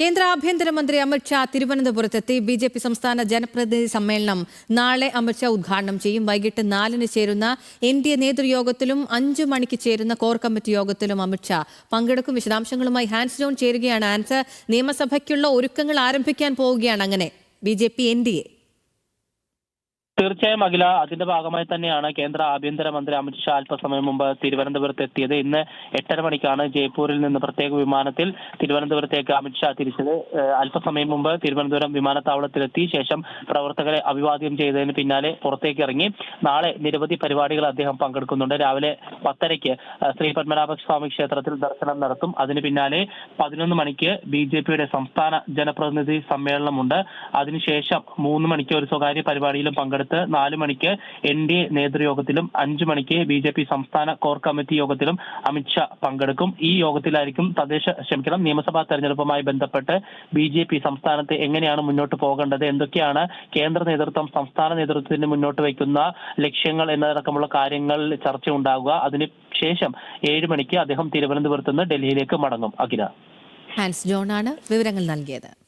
കേന്ദ്ര ആഭ്യന്തരമന്ത്രി Amit Shah തിരുവനന്തപുരത്തെത്തി B J P സംസ്ഥാന ജനപ്രതിനിധി സമ്മേളനം നാളെ അമിത്ഷാ ഉദ്ഘാടനം ചെയ്യും. വൈകിട്ട് നാലിന് ചേരുന്ന എൻ ഡി എ നേതൃയോഗത്തിലും അഞ്ചു മണിക്ക് ചേരുന്ന കോർ കമ്മിറ്റി യോഗത്തിലും അമിത്ഷാ പങ്കെടുക്കും. വിശദാംശങ്ങളുമായി ഹാൻസ് ജോൺ ചേരുകയാണ്. ഹാൻസ് നിയമസഭയ്ക്കുള്ള ഒരുക്കങ്ങൾ ആരംഭിക്കാൻ പോവുകയാണ്. അങ്ങനെ B J P N D A തീർച്ചയായും അഖില അതിന്റെ ഭാഗമായി തന്നെയാണ് കേന്ദ്ര ആഭ്യന്തരമന്ത്രി അമിത്ഷാ അല്പസമയം മുമ്പ് തിരുവനന്തപുരത്ത് എത്തിയത്. ഇന്ന് എട്ടര മണിക്കാണ് ജയ്പൂരിൽ നിന്ന് പ്രത്യേക വിമാനത്തിൽ തിരുവനന്തപുരത്തേക്ക് അമിത്ഷാ തിരിച്ചത്. അല്പസമയം മുമ്പ് തിരുവനന്തപുരം വിമാനത്താവളത്തിലെത്തി ശേഷം പ്രവർത്തകരെ അഭിവാദ്യം ചെയ്തതിന് പിന്നാലെ പുറത്തേക്ക് ഇറങ്ങി. നാളെ നിരവധി പരിപാടികൾ അദ്ദേഹം പങ്കെടുക്കുന്നുണ്ട്. രാവിലെ പത്തരയ്ക്ക് ശ്രീ പത്മനാഭ സ്വാമി ക്ഷേത്രത്തിൽ ദർശനം നടത്തും. അതിന് പിന്നാലെ പതിനൊന്ന് മണിക്ക് ബി ജെ പിയുടെ സംസ്ഥാന ജനപ്രതിനിധി സമ്മേളനമുണ്ട്. അതിനുശേഷം മൂന്ന് മണിക്ക് ഒരു സ്വകാര്യ പരിപാടിയിലും പങ്കെടുത്ത് നാല് മണിക്ക് എൻ ഡി എ നേതൃയോഗത്തിലും അഞ്ചു മണിക്ക് ബി ജെ പി സംസ്ഥാന കോർ കമ്മിറ്റി യോഗത്തിലും അമിത്ഷാ പങ്കെടുക്കും. ഈ യോഗത്തിലായിരിക്കും തദ്ദേശ ക്ഷമിക്കണം നിയമസഭാ തെരഞ്ഞെടുപ്പുമായി ബന്ധപ്പെട്ട് ബി ജെ പി സംസ്ഥാനത്ത് എങ്ങനെയാണ് മുന്നോട്ട് പോകേണ്ടത് എന്തൊക്കെയാണ് കേന്ദ്ര നേതൃത്വം സംസ്ഥാന നേതൃത്വത്തിന് മുന്നോട്ട് വയ്ക്കുന്ന ലക്ഷ്യങ്ങൾ എന്നതടക്കമുള്ള കാര്യങ്ങൾ ചർച്ച ഉണ്ടാകുക അതിന് ശേഷം ഏഴ് മണിക്ക് അദ്ദേഹം തിരുവനന്തപുരത്ത് നിന്ന് ഡൽഹിയിലേക്ക് മടങ്ങും. അഖില. ഹാൻസ് ജോൺ ആണ് വിവരങ്ങൾ നൽകിയത്.